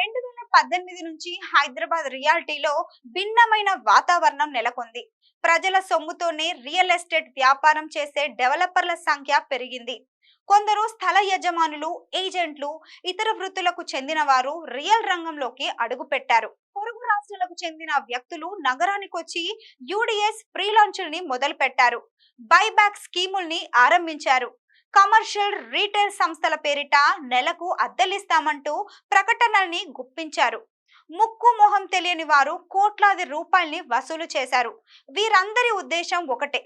రెండు వేల పద్దెనిమిది నుంచి హైదరాబాద్ రియాలిటీలో భిన్నమైన వాతావరణం నెలకొంది. ప్రజల సొమ్ముతోనే రియల్ ఎస్టేట్ వ్యాపారం చేసే డెవలపర్ల సంఖ్య పెరిగింది. కొందరు స్థల యజమానులు ఏజెంట్లు ఇతర వృత్తులకు చెందిన వారు రియల్ రంగంలోకి అడుగుపెట్టారు. పొరుగు రాష్ట్రాలకు చెందిన వ్యక్తులు నగరానికి వచ్చి యూడిఎస్ ప్రీలాంచ్ని మొదలు పెట్టారు బైబ్యాక్ స్కీముల్ని ఆరంభించారు. కమర్షియల్ రీటైల్ సంస్థల పేరిట నెలకు అద్దెలిస్తామంటూ ప్రకటనల్ని గుప్పించారు. ముక్కు మొహం తెలియని వారు కోట్లాది రూపాయల్ని వసూలు చేశారు. వీరందరి ఉద్దేశం ఒకటే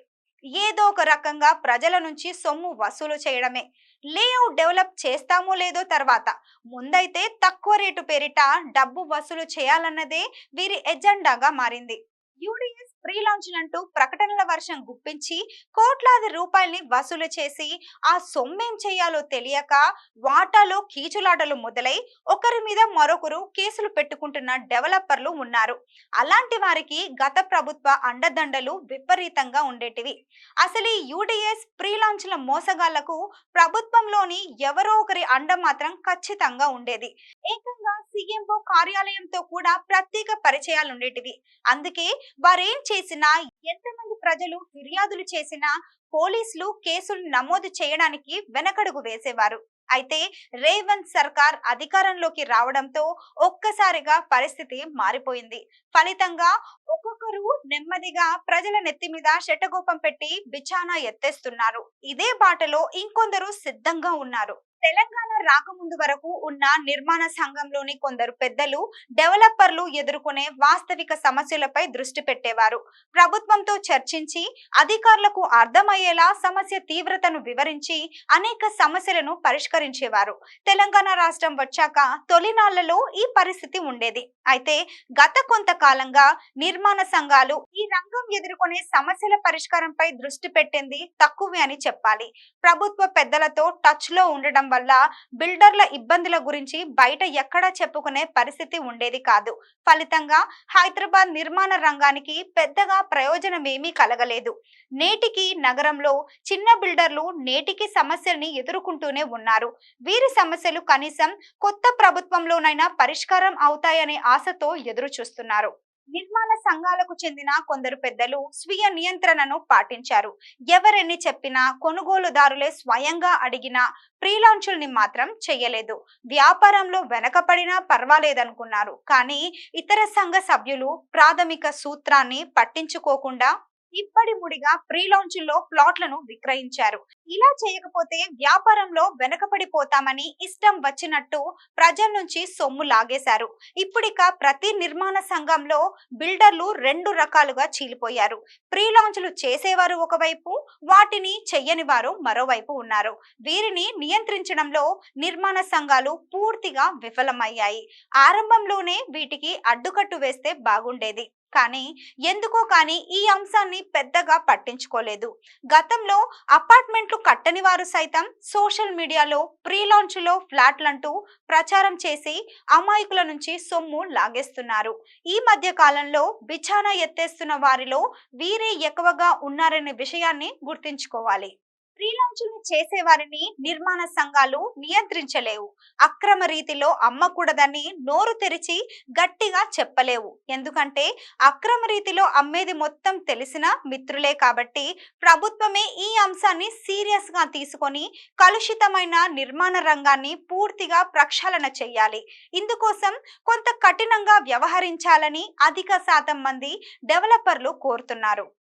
ఏదో ఒక రకంగా ప్రజల నుంచి సొమ్ము వసూలు చేయడమే. లేఅవుట్ డెవలప్ చేస్తామో లేదో తర్వాత ముందైతే తక్కువ రేటు పేరిట డబ్బు వసూలు చేయాలన్నదే వీరి ఎజెండాగా మారింది. యూడిఎస్ ప్రీ లాంచ్లంటూ ప్రకటనల వర్షం గుప్పించి కోట్లాది రూపాయల్ని వసూలు చేసి ఆ సొమ్మేం చేయాలో తెలియక వాటాలో కీచులాటలు మొదలై ఒకరి మీద మరొకరు కేసులు పెట్టుకుంటున్న డెవలపర్లు ఉన్నారు. అలాంటి వారికి గత ప్రభుత్వ అండదండలు విపరీతంగా ఉండేటివి. అసలు ఈ యూడిఎస్ ప్రీ లాంచ్ల మోసగాళ్ళకు ప్రభుత్వంలోని ఎవరో ఒకరి అండ మాత్రం ఖచ్చితంగా ఉండేది. ఏకంగా సీఎంఓ కార్యాలయంతో కూడా ప్రత్యేక పరిచయాలు ఉండేటివి అందుకే వారేం చేసినా ఎంతమంది ప్రజలు ఫిర్యాదులు చేసినా పోలీసులు కేసులు నమోదు చేయడానికి వెనకడుగు వేసేవారు. అయితే రేవంత్ సర్కార్ అధికారంలోకి రావడంతో ఒక్కసారిగా పరిస్థితి మారిపోయింది. ఫలితంగా ఒక్కొక్కరు నెమ్మదిగా ప్రజల నెత్తి మీద శటగోపం పెట్టి బిచానా ఎత్తేస్తున్నారు. ఇదే బాటలో ఇంకొందరు సిద్ధంగా ఉన్నారు. తెలంగాణ రాకముందు వరకు ఉన్న నిర్మాణ సంఘంలోని కొందరు పెద్దలు డెవలపర్లు ఎదుర్కొనే వాస్తవిక సమస్యలపై దృష్టి పెట్టేవారు. ప్రభుత్వంతో చర్చించి అధికారులకు అర్థమయ్యేలా సమస్య తీవ్రతను వివరించి అనేక సమస్యలను పరిష్కరించేవారు. తెలంగాణ రాష్ట్రం వచ్చాక తొలినాళ్ళలో ఈ పరిస్థితి ఉండేది. అయితే గత కొంతకాలంగా నిర్మాణ సంఘాలు ఈ రంగం ఎదుర్కొనే సమస్యల పరిష్కారంపై దృష్టి పెట్టింది తక్కువే అని చెప్పాలి. ప్రభుత్వ పెద్దలతో టచ్లో ఉండడం వల్ల బిల్డర్ల ఇబ్బందుల గురించి బయట ఎక్కడా చెప్పుకునే పరిస్థితి ఉండేది కాదు. ఫలితంగా హైదరాబాద్ నిర్మాణ రంగానికి పెద్దగా ప్రయోజనమేమీ కలగలేదు. నేటికి నగరంలో చిన్న బిల్డర్లు నేటికి సమస్యల్ని ఎదుర్కొంటూనే ఉన్నారు. వీరి సమస్యలు కనీసం కొత్త ప్రభుత్వంలోనైనా పరిష్కారం అవుతాయనే ఆశతో ఎదురు చూస్తున్నారు నిర్మాణ సంఘాలకు చెందిన కొందరు పెద్దలు స్వీయ నియంత్రణను పాటించారు. ఎవరెన్ని చెప్పినా కొనుగోలుదారులే స్వయంగా అడిగినా ప్రీలాంచుల్ని మాత్రం చెయ్యలేదు. వ్యాపారంలో వెనకపడినా పర్వాలేదనుకున్నారు. కానీ ఇతర సంఘ సభ్యులు ప్రాథమిక సూత్రాన్ని పట్టించుకోకుండా ఇప్పటి ముడిగా ప్రీ లో ప్లాట్లను విక్రయించారు. ఇలా చేయకపోతే వ్యాపారంలో వెనకబడిపోతామని ఇష్టం వచ్చినట్టు ప్రజల నుంచి సొమ్ము లాగేశారు. ఇప్పుడిక ప్రతి నిర్మాణ సంఘంలో బిల్డర్లు రెండు రకాలుగా చీలిపోయారు. ప్రీ లాంచ్లు చేసేవారు ఒకవైపు వాటిని చెయ్యని వారు మరోవైపు ఉన్నారు. వీరిని నియంత్రించడంలో నిర్మాణ సంఘాలు పూర్తిగా విఫలమయ్యాయి. ఆరంభంలోనే వీటికి అడ్డుకట్టు వేస్తే బాగుండేది. కానీ ఎందుకో కానీ ఈ అంశాన్ని పెద్దగా పట్టించుకోలేదు. గతంలో అపార్ట్మెంట్లు కట్టని వారు సైతం సోషల్ మీడియాలో ప్రీ లాంచ్లో ఫ్లాట్లంటూ ప్రచారం చేసి అమాయకుల నుంచి సొమ్ము లాగేస్తున్నారు. ఈ మధ్య కాలంలో బిచానా ఎత్తేస్తున్న వారిలో వీరే ఎక్కువగా ఉన్నారనే విషయాన్ని గుర్తుంచుకోవాలి. ఫ్రీలాన్సులు చేసేవారిని నిర్మాణ సంఘాలు నియంత్రించలేవు. అక్రమ రీతిలో అమ్మకూడదని నోరు తెరిచి గట్టిగా చెప్పలేవు. ఎందుకంటే అక్రమ రీతిలో అమ్మేది మొత్తం తెలిసిన మిత్రులే కాబట్టి ప్రభుత్వమే ఈ అంశాన్ని సీరియస్గా తీసుకొని కలుషితమైన నిర్మాణ రంగాన్ని పూర్తిగా ప్రక్షాళన చేయాలి. ఇందుకోసం కొంత కఠినంగా వ్యవహరించాలని అధిక శాతం మంది డెవలపర్లు కోరుతున్నారు.